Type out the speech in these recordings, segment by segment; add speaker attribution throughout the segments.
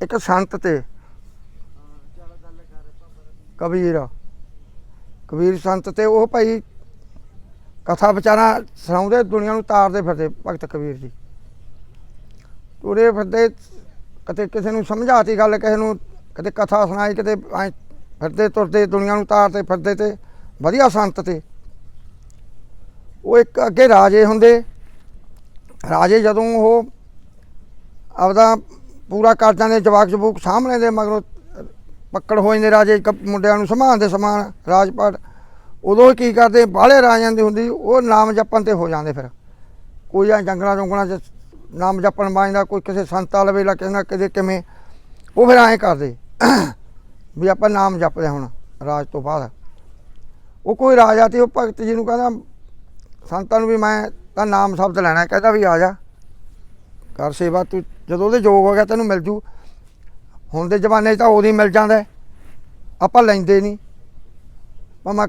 Speaker 1: ਇੱਕ ਸੰਤ ਤੇ। ਕਬੀਰ। ਕਬੀਰ ਸੰਤ ਤੇ ਉਹ ਭਾਈ ਕਥਾ ਵਿਚਾਰਾ ਸੁਣਾਉਂਦੇ, ਦੁਨੀਆ ਨੂੰ ਤਾਰਦੇ ਫਿਰਦੇ ਭਗਤ ਕਬੀਰ ਜੀ। ਤੁਰੇ ਫਿਰਦੇ ਕਦੇ ਕਿਸੇ ਨੂੰ ਸਮਝਾਤੀ ਗੱਲ, ਕਿਸੇ ਨੂੰ ਕਦੇ ਕਥਾ ਸੁਣਾਈ, ਕਦੇ ਫਿਰਦੇ ਤੁਰਦੇ, ਦੁਨੀਆ ਨੂੰ ਤਾਰਦੇ ਫਿਰਦੇ ਤੇ ਵਧੀਆ ਸੰਤ ਤੇ। ਉਹ ਇੱਕ ਅੱਗੇ ਰਾਜੇ ਹੁੰਦੇ। ਰਾਜੇ ਜਦੋਂ ਉਹ ਆਪਦਾ ਪੂਰਾ ਕਰ ਜਾਂਦੇ ਜਵਾਕ ਜਬੂਕ ਸਾਹਮਣੇ ਦੇ ਮਗਰੋਂ ਪੱਕੜ ਹੋ ਜਾਂਦੇ ਰਾਜੇ ਕ- ਮੁੰਡਿਆਂ ਨੂੰ ਸੰਭਾਲਦੇ ਸਮਾਨ ਰਾਜਪਾਟ ਉਦੋਂ ਕੀ ਕਰਦੇ, ਬਾਹਲੇ ਰਾਜਾਂ ਦੀ ਹੁੰਦੀ, ਉਹ ਨਾਮ ਜਪਣ ਤੇ ਹੋ ਜਾਂਦੇ ਫਿਰ। ਕੋਈ ਆ ਜੰਗਲਾਂ ਜੰਗਲਾਂ 'ਚ ਨਾਮ ਜਪਣ ਵਾਂਝਦਾ ਕੋਈ ਕਿਸੇ ਸੰਤਾਂ ਲਵੇ ਲਾ ਕਹਿੰਦਾ ਕਿਤੇ ਕਿਵੇਂ, ਉਹ ਫਿਰ ਐਂ ਕਰਦੇ। ਵੀ ਆਪਾਂ ਨਾਮ ਜਪਦੇ ਹੁਣ, ਰਾਜ ਤੋਂ ਬਾਅਦ। ਉਹ ਕੋਈ ਰਾਜਾ ਤੇ ਉਹ ਭਗਤ ਜੀ ਨੂੰ ਕਹਿੰਦਾ, ਸੰਤਾਂ ਨੂੰ ਵੀ ਮੈਂ ਤਾਂ ਨਾਮ ਸ਼ਬਦ ਲੈਣਾ, ਕਹਿੰਦਾ ਵੀ ਆ ਜਾ। ਕਰ ਸੇਵਾ ਤੂੰ ਜਦੋਂ ਉਹਦੇ ਯੋਗ ਹੋ ਗਿਆ ਤੈਨੂੰ ਮਿਲ ਜੂ। ਹੁਣ ਦੇ ਜ਼ਮਾਨੇ 'ਚ ਤਾਂ ਉਹਦੀ ਮਿਲ ਜਾਂਦਾ ਆਪਾਂ ਲੈਂਦੇ ਨਹੀਂ। ਮਮਾ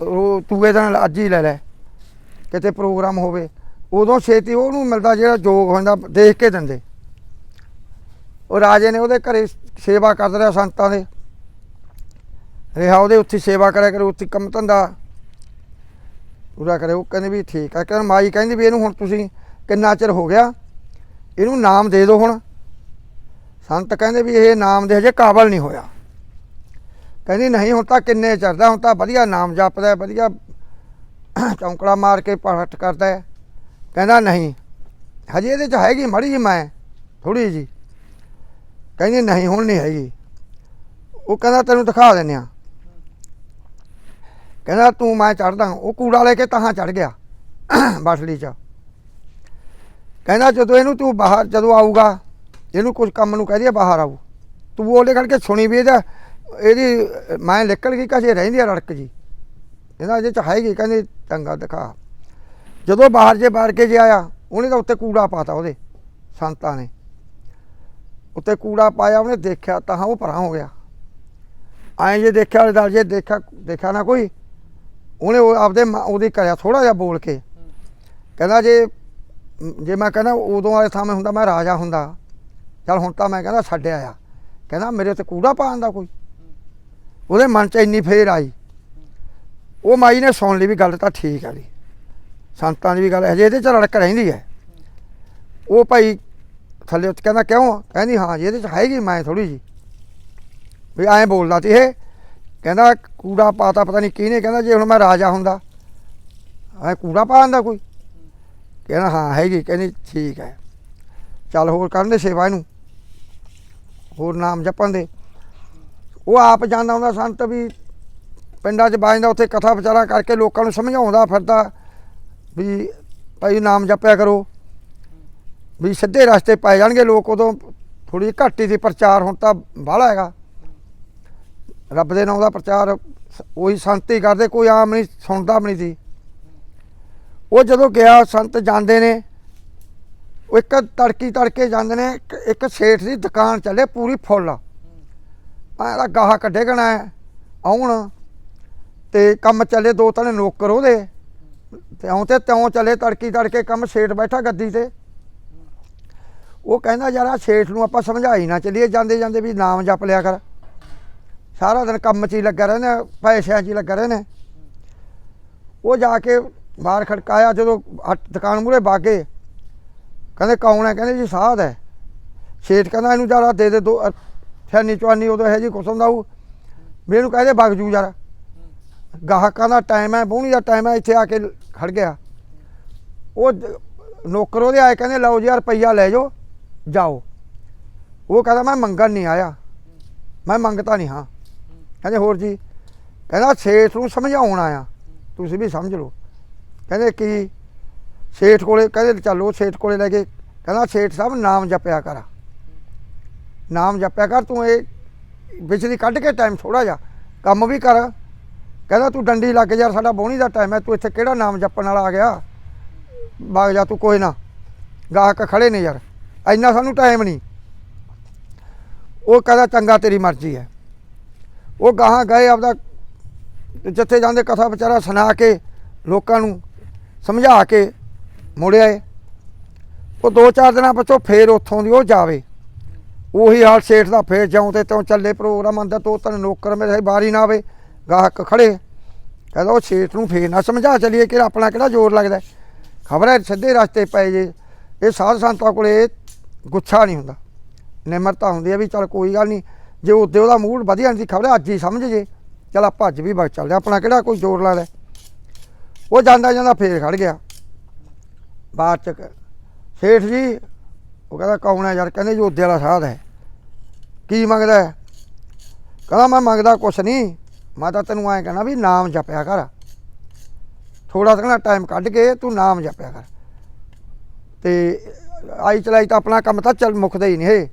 Speaker 1: ਉਹ ਤੂਏ ਦਿਨ ਅੱਜ ਹੀ ਲੈ ਲੈ। ਕਿਤੇ ਪ੍ਰੋਗਰਾਮ ਹੋਵੇ। ਉਦੋਂ ਛੇਤੀ ਉਹਨੂੰ ਮਿਲਦਾ ਜਿਹੜਾ ਯੋਗ ਹੁੰਦਾ, ਦੇਖ ਕੇ ਦਿੰਦੇ। ਉਹ ਰਾਜੇ ਨੇ ਉਹਦੇ ਘਰੇ ਸੇਵਾ ਕਰਦਾ ਰਿਹਾ ਸੰਤਾਂ ਦੇ। ਰਿਹਾ ਉਹਦੇ ਉੱਥੇ ਸੇਵਾ ਕਰਿਆ ਕਰੇ, ਉੱਥੇ ਕੰਮ ਧੰਦਾ। ਪੂਰਾ ਕਰੇ। ਉਹ ਕਹਿੰਦੇ ਵੀ ਠੀਕ ਆ। ਕਹਿੰਦੇ ਮਾਈ ਕਹਿੰਦੀ ਵੀ ਇਹਨੂੰ ਹੁਣ ਤੁਸੀਂ ਕਿੰਨਾ ਚਿਰ ਹੋ ਗਿਆ? ਇਹਨੂੰ ਨਾਮ ਦੇ ਦਿਓ ਹੁਣ। ਸੰਤ ਕਹਿੰਦੇ ਵੀ ਇਹ ਨਾਮ ਦੇ ਹਜੇ ਕਾਬਲ ਨਹੀਂ ਹੋਇਆ। ਕਹਿੰਦੀ ਨਹੀਂ, ਹੁਣ ਤਾਂ ਕਿੰਨੇ ਚੜਦਾ ਹੁਣ ਤਾਂ ਵਧੀਆ ਨਾਮ ਜਪਦਾ ਵਧੀਆ ਚੌਂਕੜਾ ਮਾਰ ਕੇ ਪਾਠ ਕਰਦਾ ਹੈ। ਕਹਿੰਦਾ ਨਹੀਂ, ਹਜੇ ਇਹਦੇ ਚ ਹੈਗੀ ਮੜੀ ਜੀ ਮੈਂ ਥੋੜੀ ਜੀ ਕਹਿੰਦੀ ਨਹੀਂ, ਹੁਣ ਨਹੀਂ ਹੈਗੀ। ਉਹ ਕਹਿੰਦਾ ਤੈਨੂੰ ਦਿਖਾ ਦਿੰਦੇ ਆ ਕਹਿੰਦਾ ਤੂੰ ਮੈਂ ਚੜਦਾ ਉਹ ਕੂੜਾ ਲੈ ਕੇ ਤਾਂ ਚੜ ਗਿਆ ਬਸਲੀ ਚ। ਕਹਿੰਦਾ ਜਦੋਂ ਇਹਨੂੰ ਤੂੰ ਬਾਹਰ ਜਦੋਂ ਆਊਗਾ ਇਹਨੂੰ ਕੁਝ ਕੰਮ ਨੂੰ ਕਹਿ ਦਿਆ ਬਾਹਰ ਆਊ। ਤੂੰ ਉਹਦੇ ਕਰਕੇ ਸੁਣੀ ਵੀ ਇਹਦਾ ਇਹਦੀ ਮੈਂ ਨਿਕਲ ਗਈ ਕਜੇ ਰਹਿੰਦੀ ਆ ਰੜਕ ਜੀ। ਇਹਦਾ ਅਜੇ ਚ ਹੈਗੀ ਕਹਿੰਦੀ ਚੰਗਾ ਦਿਖਾ। ਜਦੋਂ ਬਾਹਰ ਜੇ ਬਾਹਰ ਕੇ ਜੇ ਆਇਆ ਉਹਨੇ ਤਾਂ ਉੱਤੇ ਕੂੜਾ ਪਾਤਾ ਉਹਦੇ ਸੰਤਾਂ ਨੇ। ਉੱਤੇ ਕੂੜਾ ਪਾਇਆ ਉਹਨੇ ਦੇਖਿਆ ਤਾਂ ਉਹ ਪਰਾਂ ਹੋ ਗਿਆ। ਐਂ ਜੇ ਦੇਖਿਆ ਉਹਦੇ ਨਾਲ ਜੇ ਦੇਖਿਆ ਦੇਖਿਆ ਨਾ ਕੋਈ ਉਹਨੇ ਉਹ ਆਪਦੇ ਉਹਦੀ ਕਰਿਆ ਥੋੜਾ ਜਿਹਾ ਬੋਲ ਕੇ। ਕਹਿੰਦਾ ਜੇ ਜੇ ਮੈਂ ਕਹਿੰਦਾ ਉਦੋਂ ਵਾਲੇ ਥਾਂ ਮੈਂ ਹੁੰਦਾ, ਮੈਂ ਰਾਜਾ ਹੁੰਦਾ। ਚਲ ਹੁਣ ਤਾਂ ਮੈਂ ਕਹਿੰਦਾ ਛੱਡਿਆ ਆਇਆ। ਕਹਿੰਦਾ ਮੇਰੇ ਤੇ ਕੂੜਾ ਪਾਉਣ ਦਾ ਕੋਈ। ਉਹਦੇ ਮਨ 'ਚ ਇੰਨੀ ਫੇਰ ਆਈ। ਉਹ ਮਾਈ ਨੇ ਸੁਣ ਲਈ ਵੀ ਗੱਲ ਤਾਂ ਠੀਕ ਆ ਜੀ। ਸੰਤਾਂ ਦੀ ਵੀ ਗੱਲ ਹਜੇ ਇਹਦੇ 'ਚ ਰੜਕ ਰਹਿੰਦੀ ਹੈ। ਉਹ ਭਾਈ ਥੱਲੇ ਉੱਤੇ ਕਹਿੰਦਾ, ਕਿਉਂ? ਕਹਿੰਦੀ, ਹਾਂ ਜੀ, ਇਹਦੇ 'ਚ ਹੈਗੀ ਮੈਂ ਥੋੜੀ ਜੀ ਵੀ ਐਂ ਬੋਲਦਾ ਤੀ ਇਹ। ਕਹਿੰਦਾ, ਕੂੜਾ ਪਾਤਾ, ਪਤਾ ਨਹੀਂ ਕਿਹਨੇ, ਕਹਿੰਦਾ, ਜੇ ਹੁਣ ਮੈਂ ਰਾਜਾ ਹੁੰਦਾ, ਐ ਕੂੜਾ ਪਾਉਣ ਦਾ ਕੋਈ? ਕਹਿੰਦਾ, ਹਾਂ, ਹੈਗੀ, ਕਹਿੰਦੀ, ਠੀਕ ਹੈ। ਚੱਲ ਹੋਰ ਕਰਨ ਦੇ ਸੇਵਾ ਇਹਨੂੰ। ਹੋਰ ਨਾਮ ਜਪਣ ਦੇ। ਉਹ ਆਪ ਜਾਂਦਾ ਹੁੰਦਾ ਸੰਤ ਵੀ ਪਿੰਡਾਂ 'ਚ ਬਾਜਦਾ ਉੱਥੇ ਕਥਾ ਵਿਚਾਰਾ ਕਰਕੇ ਲੋਕਾਂ ਨੂੰ ਸਮਝਾਉਂਦਾ ਫਿਰਦਾ ਵੀ ਭਾਈ ਨਾਮ ਜਪਿਆ ਕਰੋ। ਵੀ ਸਿੱਧੇ ਰਸਤੇ ਪੈ ਜਾਣਗੇ ਲੋਕ, ਉਦੋਂ ਥੋੜੀ ਘੱਟ ਹੀ ਸੀ ਪ੍ਰਚਾਰ ਹੁਣ ਤਾਂ ਬਾਹਲਾ ਹੈਗਾ। ਰੱਬ ਦੇ ਨਾਮ ਦਾ ਪ੍ਰਚਾਰ, ਉਹੀ ਸੰਤ ਹੀ ਕਰਦੇ, ਕੋਈ ਆਮ ਨਹੀਂ, ਸੁਣਦਾ ਵੀ ਨਹੀਂ ਸੀ। ਉਹ ਜਦੋਂ ਗਿਆ, ਸੰਤ ਜਾਂਦੇ ਨੇ। ਉਹ ਇੱਕ ਤੜਕੀ ਤੜਕੇ ਜਾਂਦੇ ਨੇ, ਇੱਕ- ਇੱਕ ਸੇਠ ਦੀ ਦੁਕਾਨ ਚੱਲੇ, ਪੂਰੀ ਫੁੱਲ। ਐਂ ਦਾ ਗਾਹ ਕੱਢੇ ਗਣਾ ਆਉਣ। ਤੇ ਕੰਮ ਚੱਲੇ ਦੋ ਤਿੰਨ ਨੌਕਰ ਉਹਦੇ। ਤੇ ਆਉਂ ਤੇ ਤਿਉਂ ਚੱਲੇ, ਤੜਕੀ ਤੜਕੇ ਕੰਮ ਸੇਠ ਬੈਠਾ ਗੱਦੀ ਤੇ। ਉਹ ਕਹਿੰਦਾ, ਯਾਰ, ਆਹ ਸੇਠ ਨੂੰ ਆਪਾਂ ਸਮਝਾਈ ਨਾ ਚੱਲੀਏ, ਜਾਂਦੇ ਜਾਂਦੇ ਵੀ ਨਾਮ ਜਪ ਲਿਆ ਕਰ। ਸਾਰਾ ਦਿਨ ਕੰਮ 'ਚ ਹੀ ਲੱਗਾ ਰਹਿੰਦਾ, ਪੈਸਿਆਂ 'ਚ ਹੀ ਲੱਗਾ ਰਹਿੰਦਾ। ਉਹ ਜਾ ਕੇ ਬਾਹਰ ਖੜਕਾਇਆ, ਜਦੋਂ ਹੱਟ- ਦੁਕਾਨ ਮੂਹਰੇ ਬਾਗੇ। ਕਹਿੰਦੇ, ਕੌਣ ਹੈ? ਕਹਿੰਦੇ, ਜੀ, ਸਾਧ ਹੈ। ਸੇਠ ਕਹਿੰਦਾ, ਇਹਨੂੰ ਜਰਾ ਦੇ ਦੇ, ਦੋ ਛਾਨੀ ਚਵਾਨੀ ਉਦੋਂ ਇਹ ਜੀ ਕੁਸਮ ਦਾ ਉਹ ਵੀ ਕਹਿੰਦੇ ਕਹਦੇ ਵਗ ਜੂ ਯਾਰ। ਗਾਹਕਾਂ ਦਾ ਟਾਈਮ ਹੈ, ਬੋਹਣੀ ਦਾ ਟਾਈਮ ਹੈ, ਇੱਥੇ ਆ ਕੇ ਖੜ ਗਿਆ। ਉਹ ਨੌਕਰ ਉਹਦੇ ਆਏ, ਕਹਿੰਦੇ, ਲਓ ਜੀ ਯਾਰ ਰੁਪਈਆ ਲੈ ਜਾਓ ਜਾਓ। ਉਹ ਕਹਿੰਦਾ, ਮੈਂ ਮੰਗਣ ਨਹੀਂ ਆਇਆ। ਮੈਂ ਮੰਗਤਾ ਨਹੀਂ ਹਾਂ। ਕਹਿੰਦੇ, ਹੋਰ ਜੀ? ਕਹਿੰਦਾ, ਸੇਠ ਨੂੰ ਸਮਝਾਉਣ ਆਇਆ। ਤੁਸੀਂ ਵੀ ਸਮਝ ਲਓ। ਕਹਿੰਦੇ ਕੀ ਸੇਠ ਕੋਲੇ, ਕਹਿੰਦੇ ਚੱਲ ਉਹ ਸੇਠ ਕੋਲੇ ਲੈ ਕੇ, ਕਹਿੰਦਾ ਸੇਠ ਸਾਹਿਬ ਨਾਮ ਜਪਿਆ ਕਰ। ਨਾਮ ਜਪਿਆ ਕਰ, ਤੂੰ ਇਹ ਵਿੱਚ ਦੀ ਕੱਢ ਕੇ ਟਾਈਮ ਥੋੜਾ ਜਿਹਾ ਕੰਮ ਵੀ ਕਰ। ਕਹਿੰਦਾ ਤੂੰ ਡੰਡੀ ਲੱਗ ਯਾਰ, ਸਾਡਾ ਬੋਣੀ ਦਾ ਟਾਈਮ ਹੈ, ਤੂੰ ਇੱਥੇ ਕਿਹੜਾ ਨਾਮ ਜਪਣ ਵਾਲਾ ਆ ਗਿਆ? ਵਗ ਜਾ, ਤੂੰ ਕੋਈ ਨਾ, ਗਾਹਕ ਖੜੇ ਨੇ ਯਾਰ, ਇੰਨਾ ਸਾਨੂੰ ਟਾਈਮ ਨਹੀਂ। ਉਹ ਕਹਿੰਦਾ ਚੰਗਾ ਤੇਰੀ ਮਰਜ਼ੀ ਹੈ। ਉਹ ਗਾਹਾਂ ਗਏ ਆਪਦਾ, ਜਿੱਥੇ ਜਾਂਦੇ ਕਥਾ ਵਿਚਾਰਾ ਸੁਣਾ ਕੇ ਲੋਕਾਂ ਨੂੰ ਸਮਝਾ ਕੇ ਮੁੜਿਆ ਏ ਉਹ ਦੋ ਚਾਰ ਦਿਨਾਂ ਪਿਛੋਂ ਫੇਰ ਉੱਥੋਂ ਦੀ ਉਹ ਜਾਵੇ। ਉਹੀ ਹਾਲ ਸੇਠ ਦਾ ਫੇਰ ਜਾਉਂ ਤੇ ਤੂੰ ਚੱਲੇ ਪ੍ਰੋਗਰਾਮ ਅੰਦਰ ਤੋਂ ਤਨ ਨੌਕਰ ਮੇਰੇ ਬਾਰੀ ਨਾ ਆਵੇ ਗਾਹਕ ਖੜੇ। ਕਹਿੰਦਾ ਉਹ ਸੇਠ ਨੂੰ ਫੇਰ ਨਾ ਸਮਝਾ ਚਲੀਏ ਕਿ ਆਪਣਾ ਕਿਹੜਾ ਜ਼ੋਰ ਲੱਗਦਾ। ਖਬਰ ਹੈ ਸਿੱਧੇ ਰਸਤੇ ਪਏ ਜੇ। ਇਹ ਸਾਧ ਸੰਤਾਂ ਕੋਲੇ ਗੁੱਸਾ ਨਹੀਂ ਹੁੰਦਾ। ਨਿਮਰਤਾ ਹੁੰਦੀ ਹੈ ਵੀ ਚਲ ਕੋਈ ਗੱਲ ਨਹੀਂ ਜੇ ਉਹਦੇ ਉਹਦਾ ਮੂਡ ਵਧੀਆ ਨਹੀਂ ਸੀ ਖਬਰ ਅੱਜ ਹੀ ਸਮਝ ਜੇ। ਚਲ ਆਪਾਂ ਅੱਜ ਵੀ ਬਚ ਚੱਲਦੇ ਹਾਂ, ਆਪਣਾ ਕਿਹੜਾ ਕੋਈ ਜ਼ੋਰ ਲੱਗਦਾ। ਉਹ ਜਾਂਦਾ ਜਾਂਦਾ ਫੇਰ ਖੜ ਗਿਆ। ਬਾਅਦ ਚ ਸੇਠ ਜੀ, ਉਹ ਕਹਿੰਦਾ ਕੌਣ ਹੈ ਯਾਰ? ਕਹਿੰਦੇ ਯੋਧੇ ਵਾਲਾ ਸਾਧ ਹੈ। ਕੀ ਮੰਗਦਾ ਹੈ? ਕਹਿੰਦਾ ਮੈਂ ਮੰਗਦਾ ਕੁਛ ਨਹੀਂ। ਮੈਂ ਤਾਂ ਤੈਨੂੰ ਐਂ ਕਹਿਣਾ ਵੀ ਨਾਮ ਜਪਿਆ ਕਰ। ਥੋੜਾ ਥੋੜਾ ਟਾਈਮ ਕੱਢ ਕੇ ਤੂੰ ਨਾਮ ਜਪਿਆ ਕਰ। ਤੇ ਆਈ ਚਲਾਈ ਤਾਂ ਆਪਣਾ ਕੰਮ ਤਾਂ ਚੱਲ ਮੁੱਕਦਾ ਹੀ ਨਹੀਂ ਇਹ।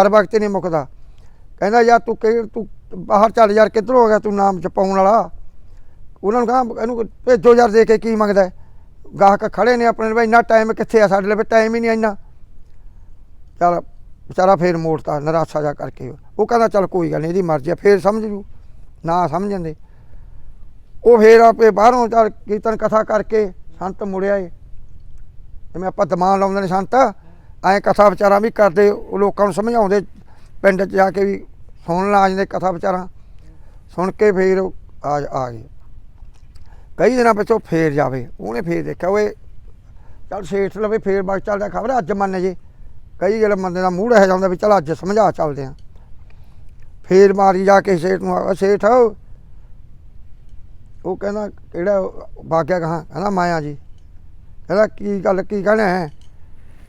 Speaker 1: ਹਰ ਵਕਤ ਨਹੀਂ ਮੁੱਕਦਾ। ਕਹਿੰਦਾ ਯਾਰ ਤੂੰ ਕਿ ਤੂੰ ਬਾਹਰ ਚੱਲ ਯਾਰ, ਕਿੱਧਰ ਹੋ ਗਿਆ ਤੂੰ ਨਾਮ ਜਪਾਉਣ ਵਾਲਾ? ਉਹਨਾਂ ਨੂੰ ਕਹਾਂ, ਇਹਨੂੰ ਭੇਜੋ ਯਾਰ ਦੇ ਕੇ ਕੀ ਮੰਗਦਾ ਗਾਹਕ ਖੜੇ ਨੇ ਆਪਣੇ ਵੀ ਇੰਨਾ ਟਾਈਮ ਕਿੱਥੇ ਆ ਸਾਡੇ ਲਈ? ਟਾਈਮ ਹੀ ਨਹੀਂ ਇੰਨਾ। ਚਲ, ਵਿਚਾਰਾ ਫੇਰ ਮੋੜਤਾ, ਨਿਰਾਸ਼ਾ ਜਾ ਕਰਕੇ। ਉਹ ਕਹਿੰਦਾ, ਚੱਲ ਕੋਈ ਗੱਲ ਨਹੀਂ ਇਹਦੀ ਮਰਜ਼ੀ ਆ, ਫੇਰ ਸਮਝ ਜੂ। ਨਾ ਸਮਝਣ ਦੇ। ਉਹ ਫੇਰ ਆਪੇ ਬਾਹਰੋਂ ਚੱਲ ਕੀਰਤਨ ਕਥਾ ਕਰਕੇ ਸੰਤ ਮੁੜਿਆ ਏ। ਜਿਵੇਂ ਆਪਾਂ ਦਿਮਾਗ ਲਾਉਂਦੇ ਨੇ ਸੰਤ। ਐਂ ਕਥਾ ਵਿਚਾਰਾਂ ਵੀ ਕਰਦੇ, ਉਹ ਲੋਕਾਂ ਨੂੰ ਸਮਝਾਉਂਦੇ। ਪਿੰਡ 'ਚ ਜਾ ਕੇ ਵੀ ਸੁਣਨ ਆ ਜਾਂਦੇ ਕਥਾ ਵਿਚਾਰਾਂ। ਸੁਣ ਕੇ ਫੇਰ ਉਹ ਆ ਆ ਗਏ। ਕਈ ਦਿਨਾਂ ਪਿੱਛੋਂ ਫੇਰ ਜਾਵੇ ਉਹਨੇ ਫੇਰ ਦੇਖਿਆ ਓਏ ਚੱਲ ਸੇਠ ਲਵੇ ਫੇਰ ਬਾਅਦ ਚੱਲਦਾ ਖਬਰ ਅੱਜ ਮੰਨ ਜੇ। ਕਈ ਗੱਲ ਬੰਦੇ ਦਾ ਮੂਡ ਹੈ ਜਾਂਦਾ ਵੀ ਚੱਲ ਅੱਜ ਸਮਝਾ ਚੱਲਦੇ ਆ ਫੇਰ ਮਾਰੀ ਜਾ ਕੇ ਸੇਠ ਨੂੰ ਆ, ਸੇਠ ਉਹ ਕਹਿੰਦਾ ਕਿਹੜਾ ਬਾਗਿਆ ਕਹਾਂ? ਕਹਿੰਦਾ ਮਾਇਆ ਜੀ। ਕਹਿੰਦਾ ਕੀ ਗੱਲ ਕੀ ਕਹਿਣਾ ਹੈ?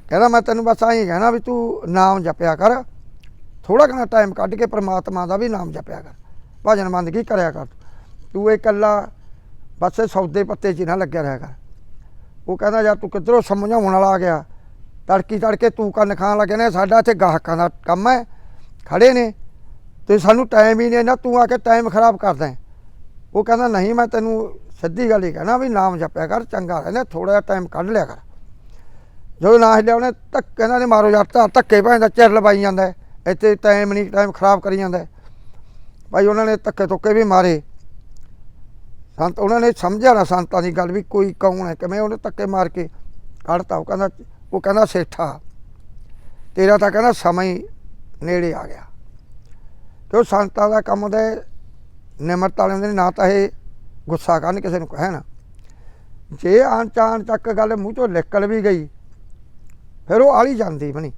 Speaker 1: ਕਹਿੰਦਾ ਮੈਂ ਤੈਨੂੰ ਬਸ ਆਹੀ ਕਹਿਣਾ ਵੀ ਤੂੰ ਨਾਮ ਜਪਿਆ ਕਰ। ਥੋੜਾ ਘਣਾ ਟਾਈਮ ਕੱਢ ਕੇ ਪ੍ਰਮਾਤਮਾ ਦਾ ਵੀ ਨਾਮ ਜਪਿਆ ਕਰ। ਭਜਨ ਬੰਦਗੀ ਕਰਿਆ ਕਰ। ਤੂੰ ਇਹ ਇਕੱਲਾ ਬਸ ਇਹ ਸੌਦੇ ਪੱਤੇ 'ਚ ਹੀ ਨਾ ਲੱਗਿਆ ਰਿਹਾ ਕਰ। ਉਹ ਕਹਿੰਦਾ, ਯਾਰ ਤੂੰ ਕਿੱਧਰੋਂ ਸਮਝਾਉਣ ਵਾਲਾ ਆ ਗਿਆ? ਤੜਕੀ ਤੜਕੇ ਤੂੰ ਕੰਨ ਖਾਣ ਲੱਗਿਆ ਨੇ ਸਾਡਾ ਇੱਥੇ ਗਾਹਕਾਂ ਦਾ ਕੰਮ ਹੈ, ਖੜੇ ਨੇ। ਤੇ ਸਾਨੂੰ ਟਾਈਮ ਹੀ ਨਹੀਂ ਨਾ ਤੂੰ ਆ ਕੇ ਟਾਈਮ ਖਰਾਬ ਕਰਦਾ ਉਹ ਕਹਿੰਦਾ, ਨਹੀਂ, ਮੈਂ ਤੈਨੂੰ ਸਿੱਧੀ ਗੱਲ ਹੀ ਕਹਿਣਾ ਵੀ ਨਾਮ ਜਪਿਆ ਕਰ, ਚੰਗਾ ਰਹਿੰਦਾ ਥੋੜਾ ਜਿਹਾ ਟਾਈਮ ਕੱਢ ਲਿਆ ਕਰ। ਜਦੋਂ ਨਾ ਹਿੱਲਿਆ, ਉਹਨੇ ਧੱਕ ਕਹਿੰਦਾ ਨੇ ਮਾਰੋ ਯਾਰ ਤਾਂ ਧੱਕੇ ਭਾਂਦਾ ਚਿਰ ਲਵਾਈ ਜਾਂਦਾ ਇੱਥੇ ਟਾਈਮ ਨਹੀਂ ਟਾਈਮ ਖਰਾਬ ਕਰੀ ਜਾਂਦਾ ਭਾਈ, ਉਹਨਾਂ ਨੇ ਧੱਕੇ ਧੁੱਕੇ ਵੀ ਮਾਰੇ। ਸੰਤ ਉਹਨਾਂ ਨੇ ਸਮਝਿਆ ਨਾ ਸੰਤਾਂ ਦੀ ਗੱਲ ਵੀ ਕੋਈ ਕੌਣ ਹੈ, ਕਿਵੇਂ ਉਹਨੇ ਧੱਕੇ ਮਾਰ ਕੇ ਕੱਢਤਾ, ਉਹ ਕਹਿੰਦਾ ਉਹ ਕਹਿੰਦਾ ਸੇਠਾ, ਤੇਰਾ ਤਾਂ ਕਹਿੰਦਾ ਸਮਾਂ ਹੀ ਨੇੜੇ ਆ ਗਿਆ। ਕਿਉਂ ਸੰਤਾਂ ਦਾ ਕੰਮ ਦੇ ਨਿਮਰਤਾ ਵਾਲੇ ਹੁੰਦੇ ਨੇ ਨਾ ਤਾਂ ਇਹ ਗੁੱਸਾ ਕਰਨ, ਕਿਸੇ ਨੂੰ ਕਹੇ ਨਾ ਜੇ ਆਣ ਚਾਣ ਚੱਕ ਗੱਲ ਮੂੰਹ ਚੋਂ ਨਿਕਲ ਵੀ ਗਈ, ਫਿਰ ਉਹ ਆਲੀ ਜਾਂਦੀ ਬਣੀ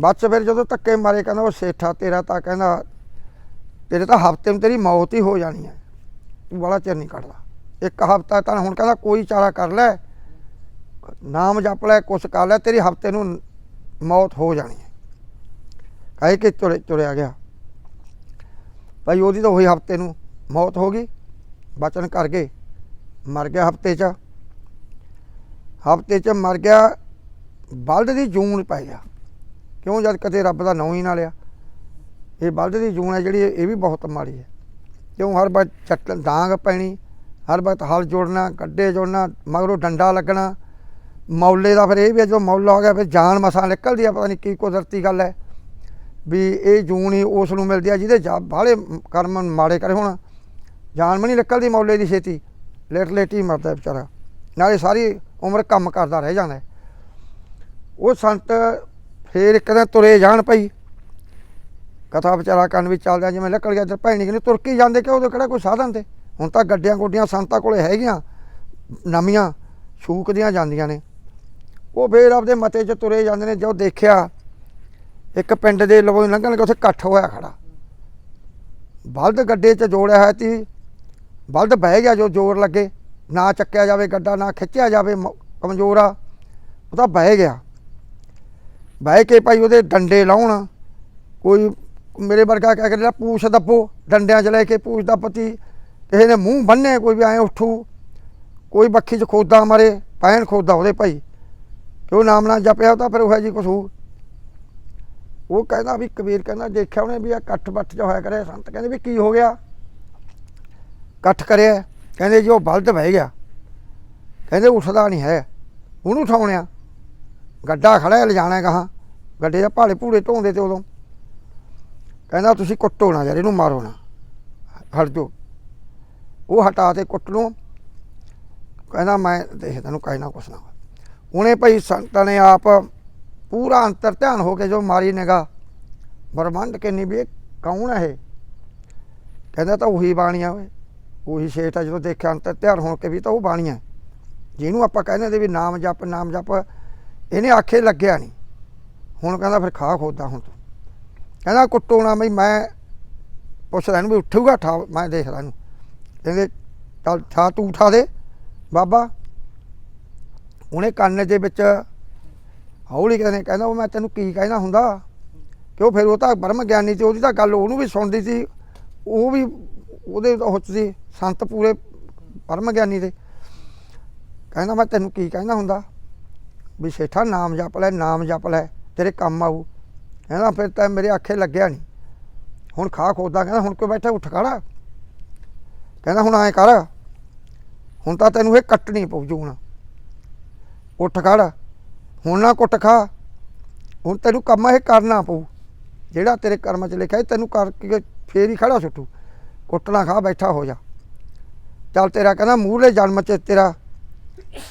Speaker 1: ਬਾਅਦ ਚ ਫਿਰ ਜਦੋਂ ਧੱਕੇ ਮਾਰੇ, ਕਹਿੰਦਾ ਉਹ ਸੇਠਾ ਤੇਰਾ ਤਾਂ ਕਹਿੰਦਾ, ਤੇਰੇ ਤਾਂ ਹਫ਼ਤੇ ਨੂੰ ਤੇਰੀ ਮੌਤ ਹੀ ਹੋ ਜਾਣੀ ਹੈ। ਤੂੰ ਬੜਾ ਚਿਰ ਨਹੀਂ ਕੱਢਦਾ। ਇੱਕ ਹਫਤਾ ਤਾਂ ਹੁਣ ਕਹਿੰਦਾ ਕੋਈ ਚਾਰਾ ਕਰ ਲੈ, ਨਾਮ ਜਪ ਲੈ, ਕੁਛ ਕਰ ਲੈ, ਤੇਰੀ ਹਫ਼ਤੇ ਨੂੰ ਮੌਤ ਹੋ ਜਾਣੀ ਹੈ। ਕਹੇ ਕਿ ਤੁਰੇ, ਤੁਰਿਆ ਗਿਆ। ਭਾਈ ਉਹਦੀ ਤਾਂ ਉਹੀ ਹਫ਼ਤੇ ਨੂੰ ਮੌਤ ਹੋ ਗਈ। ਬਚਨ ਕਰ ਗਏ। ਮਰ ਗਿਆ ਹਫ਼ਤੇ 'ਚ। ਹਫ਼ਤੇ 'ਚ ਮਰ ਗਿਆ। ਬਲਦ ਦੀ ਜੂਨ ਪੈ ਗਿਆ ਕਿਉਂ? ਜਦ ਕਦੇ ਰੱਬ ਦਾ ਨਾਂ ਹੀ ਨਾ ਲਿਆ। ਇਹ ਬਲਦ ਦੀ ਜੂਨ ਹੈ ਜਿਹੜੀ, ਇਹ ਵੀ ਬਹੁਤ ਮਾੜੀ ਹੈ। ਕਿਉਂ ਹਰ ਵਾਰ ਚੱਟ ਡਾਂਗ ਪੈਣੀ ਹਰ ਵਕਤ ਹਲ ਜੋੜਨਾ ਗੱਡੇ ਜੋੜਨਾ ਮਗਰੋਂ ਡੰਡਾ ਲੱਗਣਾ। ਮੌਲੇ ਦਾ ਫਿਰ ਇਹ ਵੀ ਹੈ, ਜਦੋਂ ਮੌਲਾ ਹੋ ਗਿਆ ਫਿਰ ਜਾਨ ਮਸਾਂ ਨਿਕਲਦੀ ਆ ਪਤਾ ਨਹੀਂ ਕੀ ਕੁਦਰਤੀ ਗੱਲ ਹੈ। ਵੀ ਇਹ ਜੂਨ ਹੀ ਉਸ ਨੂੰ ਮਿਲਦੀ ਆ ਜਿਹਦੇ ਜਾ ਬਾਹਲੇ ਕਰਮ ਮਾੜੇ ਕਰੇ ਹੁਣ। ਜਾਨ ਵੀ ਨਹੀਂ ਨਿਕਲਦੀ ਮੌਲੇ ਦੀ ਛੇਤੀ। ਲੇਟ ਲੇਟ ਹੀ ਮਰਦਾ ਵਿਚਾਰਾ। ਨਾਲੇ ਸਾਰੀ ਉਮਰ ਕੰਮ ਕਰਦਾ ਰਹਿ ਜਾਂਦਾ ਉਹ ਸੰਤ ਫੇਰ ਇੱਕ ਦਿਨ ਤੁਰੇ ਜਾਣ ਪਈ ਕਥਾ ਵਿਚਾਰਾ ਕੰਨ ਵਿੱਚ ਚੱਲਦਾ ਜਿਵੇਂ ਨਿਕਲ ਗਿਆ ਤੇ ਭੈਣੀ ਕਿ ਤੁਰ ਕੇ ਜਾਂਦੇ ਕਿ ਉਦੋਂ ਕਿਹੜਾ ਕੋਈ ਸਾਧਨ ਤੇ? ਹੁਣ ਤਾਂ ਗੱਡੀਆਂ ਗੁੱਡੀਆਂ ਸੰਤਾਂ ਕੋਲੇ ਹੈਗੀਆਂ, ਨਵੀਆਂ ਛੂਕਦੀਆਂ ਜਾਂਦੀਆਂ ਨੇ। ਉਹ ਫੇਰ ਆਪਦੇ ਮਤੇ 'ਚ ਤੁਰੇ ਜਾਂਦੇ ਨੇ, ਜੋ ਦੇਖਿਆ, ਇੱਕ ਪਿੰਡ ਦੇ ਲੋਕ ਲੰਘਣ ਕੇ ਉੱਥੇ ਇਕੱਠ ਹੋਇਆ ਖੜਾ। ਬਲਦ ਗੱਡੇ 'ਚ ਜੋੜਿਆ ਹੋਇਆ ਸੀ, ਬਲਦ ਬਹਿ ਗਿਆ ਜੋ ਜ਼ੋਰ ਲੱਗੇ, ਨਾ ਚੱਕਿਆ ਜਾਵੇ ਗੱਡਾ, ਨਾ ਖਿੱਚਿਆ ਜਾਵੇ ਮ- ਕਮਜ਼ੋਰ ਆ ਉਹ ਤਾਂ ਬਹਿ ਗਿਆ। ਬਹਿ ਕੇ ਭਾਈ ਉਹਦੇ ਡੰਡੇ ਲਾਉਣ, ਕੋਈ ਮੇਰੇ ਵਰਗਾ ਕਹਿ ਕੇ ਪੂਛ ਦੱਬੋ, ਡੰਡਿਆਂ 'ਚ ਲੈ ਕੇ ਪੂਛ ਦੱਬਤੀ ਕਿਸੇ ਨੇ ਮੂੰਹ ਬੰਨੇ ਕੋਈ ਵੀ ਐ ਉੱਠੂ, ਕੋਈ ਬੱਖੀ 'ਚ ਖੋਦਾ ਮਾਰੇ, ਪੈਣ ਖੋਦਾ ਉਹਦੇ ਭਾਈ। ਕਿਉਂ ਨਾਮ ਨਾਲ ਜਪਿਆ ਤਾਂ ਫਿਰ ਉਹ ਜੀ ਕੁਛ ਹੋਊ ਉਹ ਕਹਿੰਦਾ ਵੀ ਕਬੀਰ ਕਹਿੰਦਾ ਦੇਖਿਆ ਉਹਨੇ ਵੀ ਆ ਇਕੱਠ ਬੱਠ ਜਾ ਹੋਇਆ ਕਰਿਆ, ਸੰਤ ਕਹਿੰਦੇ ਵੀ ਕੀ ਹੋ ਗਿਆ? ਇਕੱਠ ਕਰਿਆ, ਕਹਿੰਦੇ ਜੀ ਉਹ ਬਲਦ ਬਹਿ ਗਿਆ। ਕਹਿੰਦੇ ਉੱਠਦਾ ਨਹੀਂ ਹੈ, ਉਹਨੂੰ ਉਠਾਉਣਿਆ। ਗੱਡਾ ਖੜਾ ਲਿਜਾਣਾ ਕਹਾ? ਗੱਡੇ ਦੇ ਭਾਲੇ ਭੂੜੇ ਢੋਂਦੇ ਤੇ ਉਦੋਂ। ਕਹਿੰਦਾ ਤੁਸੀਂ ਕੁੱਟੋ ਨਾ ਯਾਰ, ਇਹਨੂੰ ਮਾਰੋ ਨਾ। ਹਟ ਜਾਓ। ਉਹ ਹਟਾ ਤੇ ਕੁੱਟ ਨੂੰ ਕਹਿੰਦਾ ਮੈਂ ਦੇਖ ਤੈਨੂੰ ਕਹਿਣਾ ਕੁਛ ਨਾ ਉਹਨੇ ਭਾਈ ਸੰਤਾਂ ਨੇ ਆਪ ਪੂਰਾ ਅੰਤਰ ਧਿਆਨ ਹੋ ਕੇ ਜੋ ਮਾਰੀ ਨਿਗਾ ਬ੍ਰਹਮੰਡ ਕੇ ਨਹੀਂ ਵੀ ਇਹ ਕੌਣ ਹੈ ਇਹ? ਕਹਿੰਦਾ ਤਾਂ ਉਹੀ ਬਾਣੀਆ ਓਏ। ਉਹੀ ਸ਼ੇਠ ਆ ਜਦੋਂ ਦੇਖਿਆ ਅੰਤਰ ਧਿਆਨ ਹੋਣ ਕੇ ਵੀ ਤਾਂ ਉਹ ਬਾਣੀਆ। ਜਿਹਨੂੰ ਆਪਾਂ ਕਹਿੰਦੇ ਤੇ ਵੀ ਨਾਮ ਜਪ ਨਾਮ ਜਪ, ਇਹਨੇ ਆਖੇ ਲੱਗਿਆ ਨਹੀਂ। ਹੁਣ ਕਹਿੰਦਾ ਫਿਰ ਖਾ ਖੋਦਾ ਹੁਣ ਤੂੰ। ਕਹਿੰਦਾ ਕੁੱਟੋ ਨਾ ਬਈ, ਮੈਂ ਪੁੱਛਦਾ ਇਹਨੂੰ ਵੀ ਉੱਠੂਗਾ, ਠਾ, ਮੈਂ ਦੇਖਦਾ ਇਹਨੂੰ ਕਹਿੰਦੇ, ਚੱਲ ਠਾ, ਤੂੰ ਉਠਾ ਦੇ, ਬਾਬਾ। ਉਹਨੇ ਕੰਨ ਦੇ ਵਿੱਚ ਹੌਲੀ ਕਹਿੰਦੇ, ਕਹਿੰਦਾ ਉਹ ਮੈਂ ਤੈਨੂੰ ਕੀ ਕਹਿਣਾ ਹੁੰਦਾ? ਕਿਉਂ ਫਿਰ ਉਹ ਤਾਂ ਬ੍ਰਹਮ ਗਿਆਨੀ ਤੇ ਉਹਦੀ ਤਾਂ ਗੱਲ ਉਹਨੂੰ ਵੀ ਸੁਣਦੀ ਸੀ। ਉਹ ਵੀ ਉਹਦੇ ਉਹ ਸੀ, ਸੰਤ ਪੂਰੇ ਬ੍ਰਹਮ ਗਿਆਨੀ ਦੇ। ਕਹਿੰਦਾ ਮੈਂ ਤੈਨੂੰ ਕੀ ਕਹਿੰਦਾ ਹੁੰਦਾ? ਵੀ ਸੇਠਾ, ਨਾਮ ਜਪ ਲੈ, ਨਾਮ ਜਪ ਲੈ, ਤੇਰੇ ਕੰਮ ਆਊ। ਕਹਿੰਦਾ ਫਿਰ ਤਾਂ ਮੇਰੇ ਆਖੇ ਲੱਗਿਆ ਨਹੀਂ ਹੁਣ ਖਾ ਖੋਦਾ ਕਹਿੰਦਾ ਹੁਣ ਕਿਉਂ ਬੈਠਾ ਉੱਠ ਖੜਾ। ਕਹਿੰਦਾ ਹੁਣ ਐ ਕਰ। ਹੁਣ ਤਾਂ ਤੈਨੂੰ ਇਹ ਕੱਟਣੀ ਪਊ ਜੂਣ। ਉੱਠ ਖੜਾ। ਹੁਣ ਨਾ ਕੁੱਟ ਖਾ। ਹੁਣ ਤੈਨੂੰ ਕੰਮ ਇਹ ਕਰਨਾ ਪਊ। ਜਿਹੜਾ ਤੇਰੇ ਕਰਮ 'ਚ ਲਿਖਿਆ ਸੀ, ਤੈਨੂੰ ਕਰਕੇ ਫੇਰ ਹੀ ਖੜਾ ਸੁੱਟੂ। ਕੁੱਟਣਾ ਖਾ ਬੈਠਾ ਹੋ ਜਾ। ਚੱਲ ਤੇਰਾ ਕਹਿੰਦਾ ਮੂਹਰੇ ਜਨਮ 'ਚ ਤੇਰਾ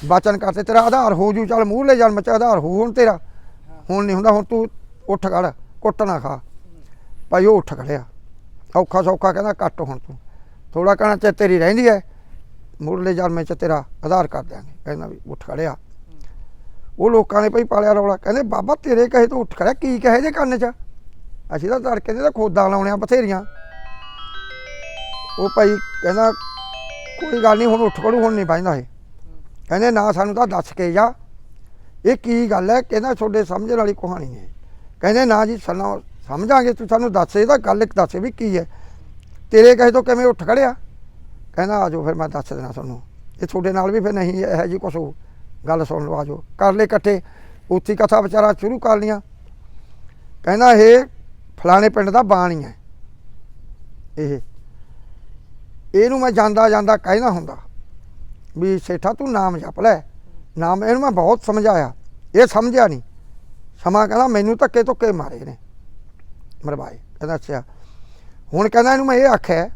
Speaker 1: ਵਚਨ ਕਰਤੇ ਤੇਰਾ ਆਧਾਰ ਹੋ ਜੂ। ਚੱਲ ਮੂਹਰੇ ਜਨਮ 'ਚ ਆਧਾਰ ਹੋ ਹੁਣ ਤੇਰਾ। ਹੁਣ ਨਹੀਂ ਹੁੰਦਾ ਹੁਣ ਤੂੰ ਉੱਠ ਖੜ ਕੁੱਟਣਾ ਖਾ। ਭਾਈ ਉਹ ਉੱਠ ਖੜਿਆ। ਔਖਾ ਸੌਖਾ ਕਹਿੰਦਾ, ਕੱਟ ਹੁਣ ਤੂੰ। ਥੋੜਾ ਕਹਣਾ ਚ ਤੇਰੀ ਰਹਿੰਦੀ ਹੈ ਮੁਰਲੇ ਜਨਮੇ ਚ ਤੇਰਾ ਆਧਾਰ ਕਰ ਦਿਆਂਗੇ। ਕਹਿੰਦਾ ਵੀ ਉੱਠ ਖੜਿਆ। ਉਹ ਲੋਕਾਂ ਨੇ ਭਾਈ ਪਾਲਿਆ ਰੌਲਾ। ਕਹਿੰਦੇ, ਬਾਬਾ, ਤੇਰੇ ਕਹੇ ਤੋਂ ਉੱਠ ਖੜਿਆ। ਕੀ ਕਹੇ ਜੇ ਕੰਨ ਚ? ਅਸੀਂ ਤਾਂ ਤੜਕੇ ਦੇ ਤਾਂ ਖੋਦਾਂ ਲਾਉਣਿਆ ਬਥੇਰੀਆਂ। ਉਹ ਭਾਈ ਕਹਿੰਦਾ, ਕੋਈ ਗੱਲ ਨਹੀਂ, ਹੁਣ ਉੱਠ ਖੜੂ, ਹੁਣ ਨਹੀਂ ਬੈਂਦਾ ਇਹ। ਕਹਿੰਦੇ, ਨਾ, ਸਾਨੂੰ ਤਾਂ ਦੱਸ ਕੇ ਜਾ। ਇਹ ਕੀ ਗੱਲ ਹੈ ਕਹਿੰਦਾ, ਤੁਹਾਡੇ ਸਮਝਣ ਵਾਲੀ ਕਹਾਣੀ ਹੈ ਕਹਿੰਦੇ, ਨਾ ਜੀ, ਸਾਨੂੰ ਸਮਝਾਂਗੇ, ਤੂੰ ਸਾਨੂੰ ਦੱਸ ਇਹਦਾ ਗੱਲ ਇੱਕ ਦੱਸ ਵੀ ਕੀ ਹੈ? ਤੇਰੇ ਕਹੇ ਤੋਂ ਕਿਵੇਂ ਉੱਠ ਖੜਿਆ? ਕਹਿੰਦਾ ਆਜੋ ਫਿਰ ਮੈਂ ਦੱਸ ਦੇਣਾ ਤੁਹਾਨੂੰ। ਇਹ ਤੁਹਾਡੇ ਨਾਲ ਵੀ ਫਿਰ ਨਹੀਂ, ਇਹ ਜੀ ਕੁਛ ਹੋਊ। ਗੱਲ ਸੁਣ ਲਓ ਆਜੋ ਕਰ ਲੈ ਇਕੱਠੇ। ਉੱਥੀ ਕਥਾ ਵਿਚਾਰਾ ਸ਼ੁਰੂ ਕਰ ਲੀਆਂ ਕਹਿੰਦਾ, ਇਹ ਫਲਾਣੇ ਪਿੰਡ ਦਾ ਬਾਣੀ ਹੈ। ਇਹ, ਇਹਨੂੰ ਮੈਂ ਜਾਂਦਾ ਜਾਂਦਾ ਕਹਿਣਾ ਹੁੰਦਾ ਵੀ ਸੇਠਾ, ਤੂੰ ਨਾਮ ਜਪ ਲੈ। ਨਾਮ, ਇਹਨੂੰ ਮੈਂ ਬਹੁਤ ਸਮਝਾਇਆ। ਇਹ ਸਮਝਿਆ ਨਹੀਂ। ਸਮਾਂ ਕਹਿੰਦਾ, ਮੈਨੂੰ ਧੱਕੇ ਧੁੱਕੇ ਮਾਰੇ ਨੇ। ਮਰਵਾਏ। ਕਹਿੰਦਾ, ਅੱਛਾ। ਹੁਣ ਕਹਿੰਦਾ ਇਹਨੂੰ ਮੈਂ ਇਹ ਆਖਿਆ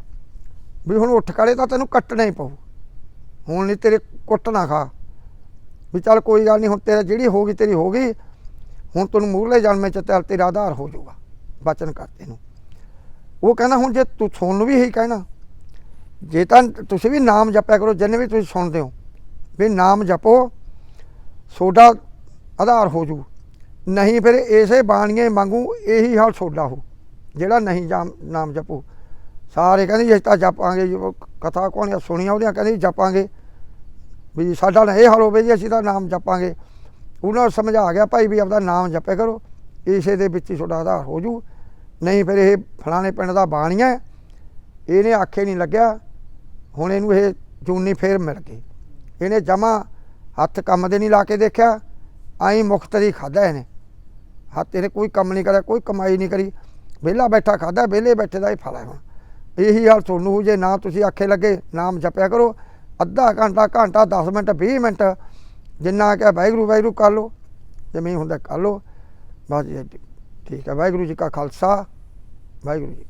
Speaker 1: ਵੀ ਹੁਣ ਉੱਠ ਖੜੇ ਤਾਂ ਤੈਨੂੰ ਕੱਟਣਾ ਹੀ ਪਊ। ਹੁਣ ਨਹੀਂ ਤੇਰੇ ਕੁੱਟ ਨਾ ਖਾ। ਵੀ ਚੱਲ ਕੋਈ ਗੱਲ ਨਹੀਂ ਹੁਣ ਤੇਰਾ ਜਿਹੜੀ ਹੋ ਗਈ, ਤੇਰੀ ਹੋ ਗਈ। ਹੁਣ ਤੈਨੂੰ ਮੂਹਰਲੇ ਜਨਮੇ ਚ ਤੇਰਾ ਤੇਰਾ ਆਧਾਰ ਹੋ ਜਾਊਗਾ। ਬਚਨ ਕਰਤੇ ਨੂੰ ਉਹ ਕਹਿੰਦਾ, ਹੁਣ ਜੇ ਤੂੰ ਸੁਣ ਵੀ ਇਹੀ ਕਹਿਣਾ, ਜੇ ਤਾਂ ਤੁਸੀਂ ਵੀ ਨਾਮ ਜਪਿਆ ਕਰੋ, ਜਿੰਨੇ ਵੀ ਤੁਸੀਂ ਸੁਣਦੇ ਹੋ, ਵੀ ਨਾਮ ਜਪੋ, ਸੋਡਾ ਆਧਾਰ ਹੋ ਜੂ ਨਹੀਂ ਫਿਰ ਇਸੇ ਬਾਣੀਏ ਮੰਗੂ ਇਹੀ ਹਾਲ ਸੋਡਾ ਹੋ। ਜਿਹੜਾ ਨਹੀਂ ਜਾਮ ਨਾਮ ਜਪੂ। ਸਾਰੇ ਕਹਿੰਦੇ ਜੀ ਅਸੀਂ ਤਾਂ ਜਪਾਂਗੇ ਜੀ ਉਹ ਕਥਾ ਕਹਾਣੀਆਂ ਸੁਣੀਆਂ ਉਹਦੀਆਂ ਕਹਿੰਦੇ ਜਪਾਂਗੇ। ਵੀ ਸਾਡਾ ਨਾ ਇਹ ਹਾਲ ਹੋਵੇ ਜੀ ਅਸੀਂ ਤਾਂ ਨਾਮ ਜਪਾਂਗੇ। ਉਹਨਾਂ ਨੂੰ ਸਮਝਾ ਗਿਆ ਭਾਈ ਵੀ ਆਪਦਾ ਨਾਮ ਜਪੇ ਕਰੋ। ਇਸੇ ਦੇ ਵਿੱਚ ਹੀ ਤੁਹਾਡਾ ਆਧਾਰ ਹੋ ਜੂ। ਨਹੀਂ ਫਿਰ ਇਹ ਫਲਾਣੇ ਪਿੰਡ ਦਾ ਬਾਣੀਆ ਹੈ, ਇਹਨੇ ਆਖੇ ਨਹੀਂ ਲੱਗਿਆ। ਹੁਣ ਇਹਨੂੰ ਇਹ ਜੂਨੀ ਫੇਰ ਮਿਲ ਗਈ। ਇਹਨੇ ਜਮਾ ਹੱਥ ਕੰਮ ਦੇ ਨਹੀਂ ਲਾ ਕੇ ਦੇਖਿਆ। ਆਈ ਮੁਖਤਰੀ ਖਾਦਾ ਇਹਨੇ। ਹੱਥ ਇਹਨੇ ਕੋਈ ਕੰਮ ਨਹੀਂ ਕਰਿਆ, ਕੋਈ ਕਮਾਈ ਨਹੀਂ ਕਰੀ। ਵਿਹਲਾ ਬੈਠਾ ਖਾਦਾ ਵਿਹਲੇ ਬੈਠੇ ਦਾ ਹੀ ਫਲ ਹੈ ਹੁਣ। ਇਹੀ ਹਾਲ ਤੁਹਾਨੂੰ ਹੋ ਜੇ ਨਾ ਤੁਸੀਂ ਆਖੇ ਲੱਗੇ, ਨਾਮ ਜਪਿਆ ਕਰੋ। ਅੱਧਾ ਘੰਟਾ ਘੰਟਾ 10 ਮਿੰਟ 20 ਮਿੰਟ, ਜਿੰਨਾ ਕਿ ਵਾਹਿਗੁਰੂ ਵਾਹਿਗੁਰੂ ਕਰ ਲਓ। ਜਿਵੇਂ ਹੁੰਦਾ ਕਰ ਲਓ। ਬਸ ਜੀ, ਠੀਕ ਹੈ, ਵਾਹਿਗੁਰੂ ਜੀ ਕਾ ਖਾਲਸਾ, ਵਾਹਿਗੁਰੂ ਜੀ